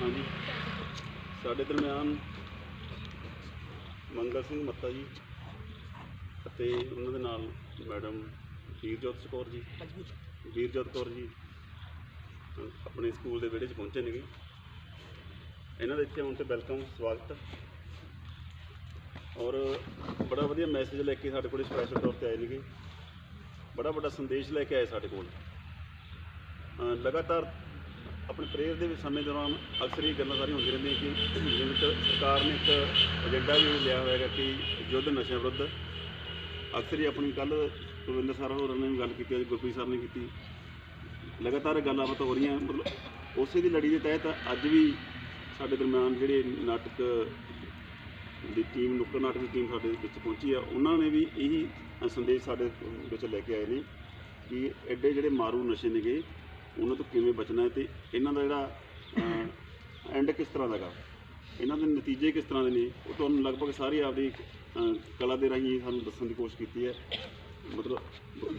ਹਾਂਜੀ। ਸਾਡੇ ਦਰਮਿਆਨ ਮੰਗਲ ਸਿੰਘ ਮੱਤਾ ਜੀ ਅਤੇ ਉਹਨਾਂ ਦੇ ਨਾਲ ਮੈਡਮ ਵੀਰਜੋਤ ਕੌਰ ਜੀ, ਵੀਰਜੋਤ ਕੌਰ ਜੀ ਆਪਣੇ ਸਕੂਲ ਦੇ ਵਿਹੜੇ 'ਚ ਪਹੁੰਚੇ ਨੇਗੇ। ਇਹਨਾਂ ਦੇ ਇੱਥੇ ਹੁਣ ਤੇ ਵੈਲਕਮ, ਸਵਾਗਤ। ਔਰ ਬੜਾ ਵਧੀਆ ਮੈਸੇਜ ਲੈ ਕੇ ਸਾਡੇ ਕੋਲ ਸਪੈਸ਼ਲ ਤੌਰ ਤੇ ਆਏ ਨੇਗੇ। ਬੜਾ ਵੱਡਾ ਸੰਦੇਸ਼ ਲੈ ਕੇ ਆਏ ਸਾਡੇ ਕੋਲ। ਲਗਾਤਾਰ ਆਪਣੇ ਪ੍ਰੇਅਰ ਦੇ ਵਿੱਚ ਸਮੇਂ ਦੌਰਾਨ ਅਕਸਰ ਇਹ ਗੱਲਾਂ ਸਾਰੀਆਂ ਹੁੰਦੀਆਂ ਰਹਿੰਦੀਆਂ ਕਿ ਜਿਵੇਂ ਕਿ ਸਰਕਾਰ ਨੇ ਇੱਕ ਏਜੰਡਾ ਵੀ ਲਿਆ ਹੋਇਆ ਹੈਗਾ ਕਿ ਯੁੱਧ ਨਸ਼ਿਆਂ ਵਿਰੁੱਧ। ਅਕਸਰ ਹੀ ਆਪਣੀ ਕੱਲ ਕੁਲਵਿੰਦਰ ਸਰ ਹੋਰਾਂ ਨੇ ਵੀ ਗੱਲ ਕੀਤੀ, ਅੱਜ ਗੁਰਪ੍ਰੀਤ ਸਰ ਨੇ ਕੀਤੀ। ਲਗਾਤਾਰ ਇਹ ਗੱਲਾਂ ਬਾਤਾਂ ਹੋ ਰਹੀਆਂ, ਮਤਲਬ ਉਸੇ ਦੀ ਲੜੀ ਦੇ ਤਹਿਤ ਅੱਜ ਵੀ ਸਾਡੇ ਦਰਮਿਆਨ ਜਿਹੜੇ ਨਾਟਕ ਦੀ ਟੀਮ ਨੁੱਕਰ ਨਾਟਕ ਦੀ ਟੀਮ ਸਾਡੇ ਵਿੱਚ ਪਹੁੰਚੀ ਆ, ਉਹਨਾਂ ਨੇ ਵੀ ਇਹੀ ਸੰਦੇਸ਼ ਸਾਡੇ ਵਿੱਚ ਲੈ ਕੇ ਆਏ ਨੇ ਕਿ ਐਡੇ ਜਿਹੜੇ ਮਾਰੂ ਨਸ਼ੇ ਨੇਗੇ ਉਹਨਾਂ ਤੋਂ ਕਿਵੇਂ ਬਚਣਾ ਹੈ ਤੇ ਇਹਨਾਂ ਦਾ ਜਿਹੜਾ ਐਂਡ ਕਿਸ ਤਰ੍ਹਾਂ ਦਾਗਾ ਇਹਨਾਂ ਦੇ ਨਤੀਜੇ ਕਿਸ ਤਰ੍ਹਾਂ ਦੇ ਨੇ? ਉਹ ਤੁਹਾਨੂੰ ਲਗਭਗ ਸਾਰੀ ਆਪਦੀ ਅ, ਕਲਾ ਦੇ ਰਾਹੀਂ ਸਾਨੂੰ ਦੱਸਣ ਦੀ ਕੋਸ਼ਿਸ਼ ਕੀਤੀ ਹੈ। ਮਤਲਬ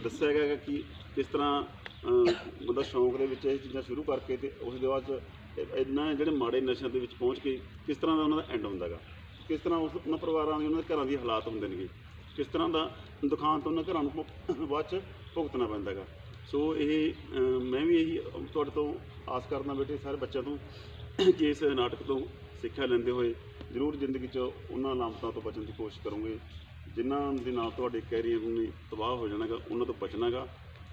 ਦੱਸਿਆ ਗਿਆ ਹੈਗਾ ਕਿ ਕਿਸ ਤਰ੍ਹਾਂ ਅ, ਬੰਦਾ ਸ਼ੌਂਕ ਦੇ ਵਿੱਚ ਇਹ ਚੀਜ਼ਾਂ ਸ਼ੁਰੂ ਕਰਕੇ ਤੇ ਉਸ ਦੇ ਬਾਅਦ 'ਚ ਇਹ- ਇਹਨਾਂ ਜਿਹੜੇ ਮਾੜੇ ਨਸ਼ਿਆਂ ਦੇ ਵਿੱਚ ਪਹੁੰਚ ਕੇ ਕਿਸ ਤਰ੍ਹਾਂ ਦਾ ਉਹਨਾਂ ਦਾ ਐਂਡ ਹੁੰਦਾ ਗਾ ਕਿਸ ਤਰ੍ਹਾਂ ਉਸ ਉਹਨਾਂ ਪਰਿਵਾਰਾਂ ਦੇ ਉਹਨਾਂ ਦੇ ਘਰਾਂ ਦੀ ਹਾਲਾਤ ਹੁੰਦੇ ਨੇਗੇ? ਕਿਸ ਤਰ੍ਹਾਂ ਦਾ ਦੁਕਾਨ ਤੋਂ ਉਹਨਾਂ ਘਰਾਂ ਨੂੰ ਭੁਗ- ਬਾਅਦ ਚ ਭੁਗਤਣਾ ਪੈਂਦਾ ਹੈਗਾ? ਸੋ ਇਹ ਮੈਂ ਵੀ ਇਹੀ ਤੁਹਾਡੇ ਤੋਂ ਆਸ ਕਰਦਾ ਬੇਟੇ ਸਾਰੇ ਬੱਚਿਆਂ ਤੋਂ ਕਿ ਇਸ ਨਾਟਕ ਤੋਂ ਸਿੱਖਿਆ ਲੈਂਦੇ ਹੋਏ ਜ਼ਰੂਰ ਜ਼ਿੰਦਗੀ 'ਚ ਉਹਨਾਂ ਲਾਮਤਾਂ ਤੋਂ ਬਚਣ ਦੀ ਕੋਸ਼ਿਸ਼ ਕਰੋਗੇ। ਜਿਨ੍ਹਾਂ ਦੇ ਨਾਲ ਤੁਹਾਡੇ ਕੈਰੀਅਰ ਨੂੰ ਤਬਾਹ ਹੋ ਜਾਣਾਗਾ, ਉਹਨਾਂ ਤੋਂ ਬਚਣਾਗਾ।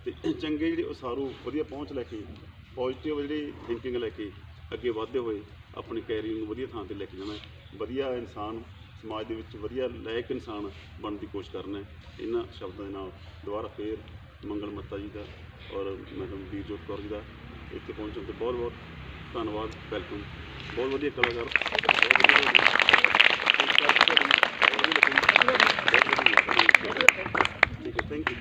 ਤੇ ਚੰਗੇ ਜਿਹੜੇ ਉਸਾਰੂ ਵਧੀਆ ਪਹੁੰਚ ਲੈ ਕੇ ਪੋਜ਼ਿਟਿਵ ਜਿਹੜੀ ਥਿੰਕਿੰਗ ਲੈ ਕੇ ਅੱਗੇ ਵਧਦੇ ਹੋਏ ਆਪਣੇ ਕੈਰੀਅਰ ਨੂੰ ਵਧੀਆ ਥਾਂ ਤੇ ਲੈ ਕੇ ਜਾਣਾ ਵਧੀਆ ਇਨਸਾਨ ਸਮਾਜ ਦੇ ਵਿੱਚ ਵਧੀਆ ਲਾਇਕ ਇਨਸਾਨ ਬਣਨ ਦੀ ਕੋਸ਼ਿਸ਼ ਕਰਨਾ ਇਹਨਾਂ ਸ਼ਬਦਾਂ ਦੇ ਨਾਲ ਦੁਬਾਰਾ ਫੇਰ ਮੰਗਲ ਮੱਤਾ ਜੀ ਦਾ ਔਰ ਮੈਡਮ ਵੀਰਜੋਤ ਕੌਰ ਜੀ ਦਾ ਇੱਥੇ ਪਹੁੰਚਣ ਤੇ ਬਹੁਤ ਬਹੁਤ ਧੰਨਵਾਦ, ਵੈਲਕਮ। ਬਹੁਤ ਵਧੀਆ ਕਲਾਕਾਰ। ਬਹੁਤ ਵਧੀਆ ਠੀਕ ਹੈ ਥੈਂਕ ਯੂ